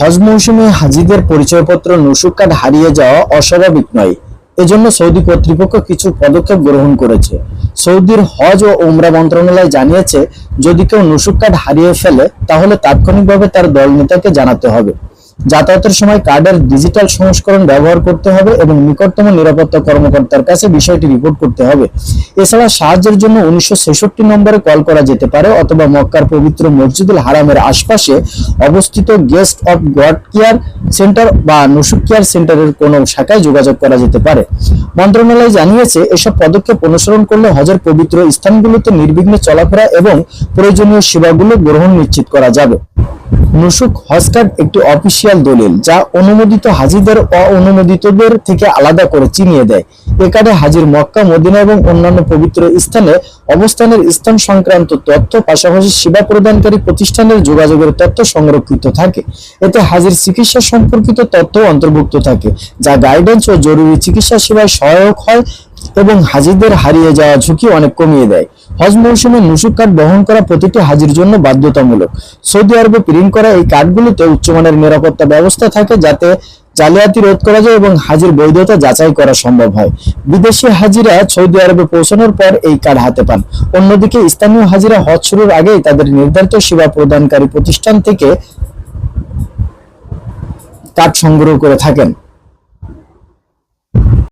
হজ মৌসুমে হাজিদের পরিচয়পত্র নুসুক কার্ড হারিয়ে যাওয়া অস্বাভাবিক নয়। এজন্য সৌদি কর্তৃপক্ষ কিছু পদক্ষেপ গ্রহণ করেছে। সৌদির হজ ও উমরা মন্ত্রণালয় জানিয়েছে, যদি কেউ নসুক কার্ড হারিয়ে ফেলে, তাহলে তাৎক্ষণিকভাবে তার দল নেতাকে জানাতে হবে। যাতায়াতের সময় কার্ডের ডিজিটাল সংস্করণ ব্যবহার করতে হবে এবং নিকটতম নিরাপত্তা কর্মকর্তার কাছে বিষয়টি রিপোর্ট করতে হবে। এছাড়া সাহায্যের জন্য উনিশশো ছেষট্টি নম্বরে কল করা যেতে পারে অথবা মক্কার পবিত্র মসজিদুল হারামের আশপাশে অবস্থিত guest of God care centre বা নুসুক কেয়ার সেন্টারের কোনো শাখায় যোগাযোগ করা যেতে পারে। মন্ত্রণালয় জানিয়েছে, এসব পদক্ষেপ অনুসরণ করলে হজের পবিত্র স্থানগুলোতে নির্বিঘ্নে চলাফেরা এবং প্রয়োজনীয় সেবাগুলো গ্রহণ নিশ্চিত করা যাবে। নুসুক হজ একটি অফিসিয়াল দলিল, যা অনুমোদিত হাজিদের অঅনুমোদিতদের থেকে আলাদা করে চিনিয়ে দেয়। এ কার্ডে হাজির মক্কা, মদিনা এবং অন্যান্য পবিত্র স্থানে অবস্থানের স্থান সংক্রান্ত তথ্য, পাশাপাশি সেবা প্রদানকারী প্রতিষ্ঠানের যোগাযোগের তথ্য সংরক্ষিত থাকে। এতে হাজির চিকিৎসা সম্পর্কিত তথ্য অন্তর্ভুক্ত থাকে, যা গাইডেন্স ও জরুরি চিকিৎসা সেবায় সহায়ক হয়। এবং হাজিদের হারিয়ে যাওয়া ঝুঁকি অনেক কমিয়ে দেয়। হজ মৌসুমে নুসুক কার্ড বহন করা প্রতিটি হাজির জন্য বাধ্যতামূলক। সৌদি আরবে প্রিন্ট করা এই কার্ডগুলিতে উচ্চমানের নিরাপত্তা ব্যবস্থা থাকে যাতে জালিয়াতি রোধ করা যায় এবং হাজির বৈধতা যাচাই করা সম্ভব হয়। বিদেশি হাজিরা সৌদি আরবে পৌঁছানোর পর এই কার্ড হাতে পান। অন্যদিকে স্থানীয় হাজিরা হজ শুরুর আগেই তাদের নির্ধারিত সেবা প্রদানকারী প্রতিষ্ঠান থেকে কার্ড সংগ্রহ করে থাকেন।